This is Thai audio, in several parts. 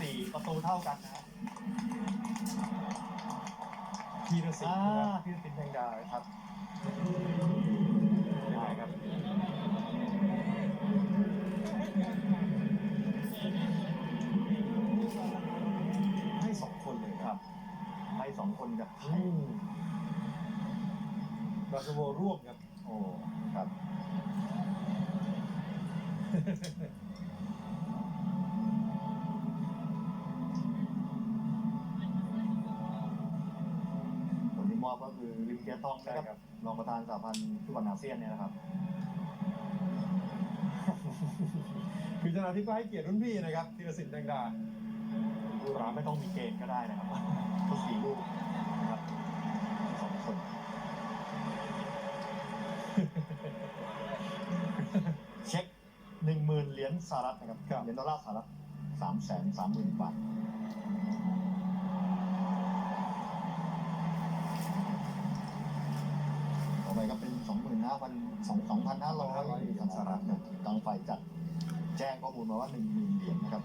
สี่ประตูเท่ากันนะครับพีรศิลอ่าป์นะครับพี่สินแดงดาครับยังไงครับให้สองคนเลยครับไปสองคนกับไทอืยมบราสโวร่วมครับ โอ้ ครับ มอบก็คือลิมเกียตองนะครับ รองประธานสหพันธ์ฟุตบอลอาเซียนเนี่ยนะครับ คือชนะทิพย์ก็ให้เกียรติรุ่นพี่นะครับธีรศิลป์แดงดาผู้ร้าไม่ต้องมีเกณฑ์ก็ได้นะครับทุกสี่ลูกนะครับสองคน เช็คหนึ่งหมื่นเหรียญสหรัฐนะครับครับเหรียญดอลลาร์สหรัฐสามแสนสามหมื่นบาทต่อไปก็เป็นสองหมื่นห้า พันสองสองพันห้าร้อยเหรียญสหรัฐนะทางฝ่ายจัดแจ้งข้อมูลมาว่าหนึ่งหมื่นเหรียญนะครับ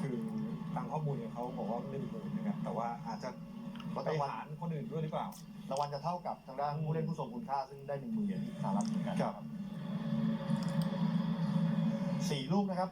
คือตามข้อมูลเนี่ยเขาบอกว่าหนึ่งหมื่นนะครับแต่ว่าอาจจะเพราะไปรางวัลหารคนอื่นด้วยหรือเปล่า รางวัลจะเท่ากับทางด้านผู้เล่นผู้ทรงคุณค่าซึ่งได้หนึ่งหมื่นเหรียญสหรัฐเหมือนกันครับ สี่ลูกนะครับ